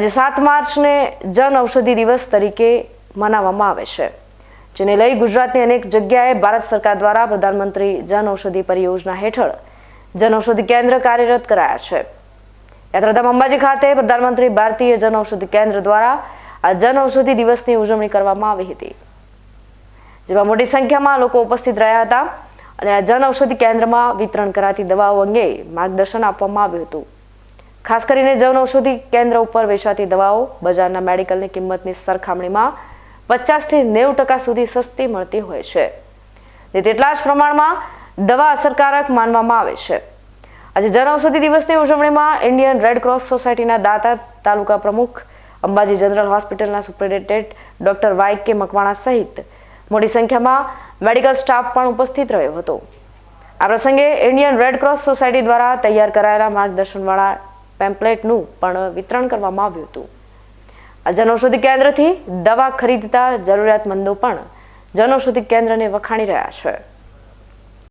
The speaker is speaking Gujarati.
આજે સાત માર્ચને જન ઔષધિ દિવસ તરીકે મનાવવામાં આવે છે, જેને લઈ ગુજરાતની અનેક જગ્યાએ ભારત સરકાર દ્વારા પ્રધાનમંત્રી જન ઔષધિ પરિયોજના હેઠળ જન ઔષધિ કેન્દ્ર કાર્યરત કરાયા છે. યાત્રાધામ અંબાજી ખાતે પ્રધાનમંત્રી ભારતીય જન ઔષધિ કેન્દ્ર દ્વારા આ જન ઔષધિ દિવસની ઉજવણી કરવામાં આવી હતી, જેમાં મોટી સંખ્યામાં લોકો ઉપસ્થિત રહ્યા હતા અને આ જન ઔષધિ કેન્દ્રમાં વિતરણ કરાતી દવાઓ અંગે માર્ગદર્શન આપવામાં આવ્યું હતું. ખાસ કરીને જન ઔષધિ કેન્દ્ર ઉપર વેચાતી દવાઓ બજારના મેડિકલની કિંમતની સરખામણીમાં પચાસથી નેવું ટકા સુધી સસ્તી મળતી હોય છે. તેટલા જ પ્રમાણમાં દવા અસરકારક માનવામાં આવે છે. આજે જન ઔષધિ દિવસની ઉજવણીમાં ઇન્ડિયન રેડ ક્રોસ સોસાયટીના દાતા તાલુકા પ્રમુખ અંબાજી જનરલ હોસ્પિટલના superintendent doctor Y K Makwana સહિત મોટી સંખ્યામાં મેડિકલ સ્ટાફ પણ ઉપસ્થિત રહ્યો હતો. આ પ્રસંગે ઇન્ડિયન રેડ ક્રોસ સોસાયટી દ્વારા તૈયાર કરાયેલા માર્ગદર્શનવાળા પેમ્પલેટનું પણ વિતરણ કરવામાં આવ્યું હતું. જનૌષધિ કેન્દ્રથી દવા ખરીદતા જરૂરિયાતમંદો પણ જનૌષધિ કેન્દ્રને વખાણી રહ્યા છે.